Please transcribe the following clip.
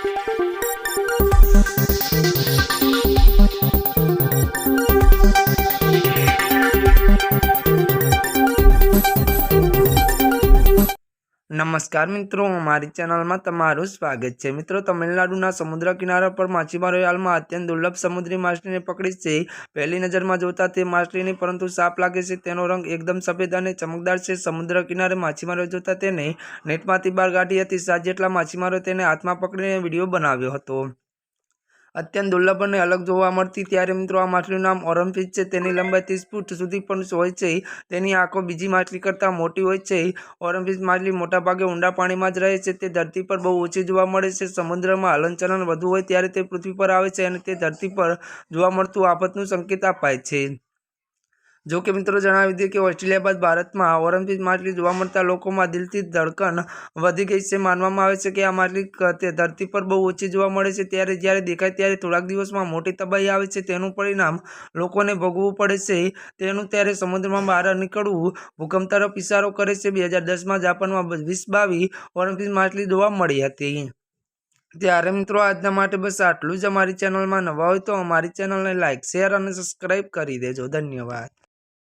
Thank you. નમસ્કાર મિત્રો અમારી ચેનલમાં તમારું સ્વાગત છે. મિત્રો, તમિલનાડુના સમુદ્ર કિનારા પર માછીમારોએ હાલમાં અત્યંત દુર્લભ સમુદ્રી માછલીને પકડી છે. પહેલી નજરમાં જોતા તે માછલીની પરંતુ સાપ લાગે છે. તેનો રંગ એકદમ સફેદ અને ચમકદાર છે. સમુદ્ર કિનારે માછીમારો જોતા તેને નેટમાંથી બહાર કાઢી હતી. સાત જેટલા માછીમારો તેને હાથમાં પકડીને વીડિયો બનાવ્યો હતો. અત્યંત દુર્લભ અને અલગ જોવા મળતી ત્યારે મિત્રો આ માછલીનું નામ ઓરમફિશ છે. તેની લંબાઈ ત્રીસ ફૂટ સુધી પણ હોય છે. તેની આંખો બીજી માછલી કરતાં મોટી હોય છે. ઓરમફિશ માછલી મોટાભાગે ઊંડા પાણીમાં જ રહે છે. તે ધરતી પર બહુ ઓછી જોવા મળે છે. સમુદ્રમાં હલનચલન વધુ હોય ત્યારે તે પૃથ્વી પર આવે છે અને તે ધરતી પર જોવા મળતું આફતનું સંકેત અપાય છે. જો કે મિત્રો જણાવી દઈએ કે ઓસ્ટ્રેલિયા બાદ ભારતમાં ઓરમફિશ માટલી જોવા મળતા લોકોમાં દિલથી ધડકન વધી ગઈ છે. માનવામાં આવે છે કે આ માછલી તે ધરતી પર બહુ ઓછી જોવા મળે છે. ત્યારે જ્યારે દેખાય ત્યારે થોડાક દિવસમાં મોટી તબાહી આવે છે. તેનું પરિણામ લોકોને ભોગવવું પડે છે. તેનું ત્યારે સમુદ્રમાં બહાર નીકળવું ભૂકંપ તરફ ઇશારો કરે છે. બે હજાર દસમાં જાપાનમાં વીસ બાવી ઓરમફિશ માછલી જોવા મળી હતી. ત્યારે મિત્રો આજના માટે બસ આટલું જ. અમારી ચેનલમાં નવા હોય તો અમારી ચેનલને લાઇક શેર અને સબસ્ક્રાઈબ કરી દેજો. ધન્યવાદ.